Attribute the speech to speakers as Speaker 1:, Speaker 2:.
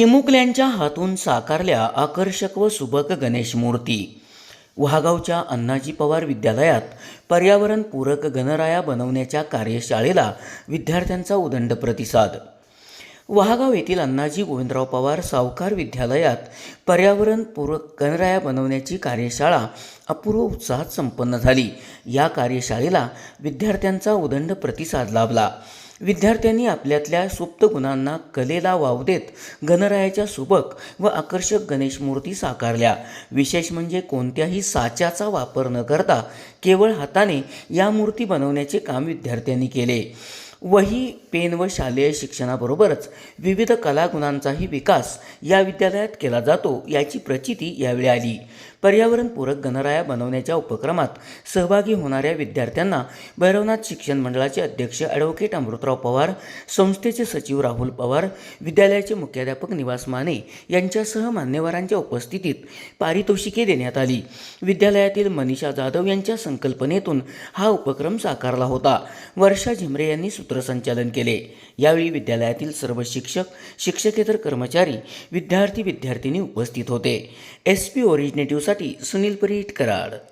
Speaker 1: चिमुकल्यांच्या हातून साकारल्या आकर्षक व सुबक गणेश मूर्ती. वहागावच्या अण्णाजी पवार विद्यालयात पर्यावरणपूरक गणराया बनवण्याच्या कार्यशाळेला विद्यार्थ्यांचा उदंड प्रतिसाद. वहागाव येथील अण्णाजी गोविंदराव पवार सावकार विद्यालयात पर्यावरणपूरक गणराया बनवण्याची कार्यशाळा अपूर्व उत्साहात संपन्न झाली. या कार्यशाळेला विद्यार्थ्यांचा उदंड प्रतिसाद लाभला. विद्यार्थ्यांनी आपल्यातल्या सुप्त गुणांना कलेला वाव देत गणरायाच्या सुबक व आकर्षक गणेश मूर्ती साकारल्या. विशेष म्हणजे कोणत्याही साच्याचा वापर न करता केवळ हाताने या मूर्ती बनवण्याचे काम विद्यार्थ्यांनी केले. वही पेन व शालेय शिक्षणाबरोबरच विविध कलागुणांचाही विकास या विद्यालयात केला जातो याची प्रचिती यावेळी आली. पर्यावरणपूरक गणराया बनवण्याच्या उपक्रमात सहभागी होणाऱ्या विद्यार्थ्यांना भैरवनाथ शिक्षण मंडळाचे अध्यक्ष ॲडव्होकेट अमृतराव पवार संस्थेचे सचिव राहुल पवार विद्यालयाचे मुख्याध्यापक निवास माने यांच्यासह मान्यवरांच्या उपस्थितीत पारितोषिके देण्यात आली. विद्यालयातील मनीषा जाधव यांच्या संकल्पनेतून हा उपक्रम साकारला होता. वर्षा झिमरे यांनी सूत्रसंचालन केले. यावेळी विद्यालयातील सर्व शिक्षक शिक्षकेतर कर्मचारी विद्यार्थी विद्यार्थिनी उपस्थित होते. एस पी ओरिजिनेटिव्ह साठी सुनील परीट कराड.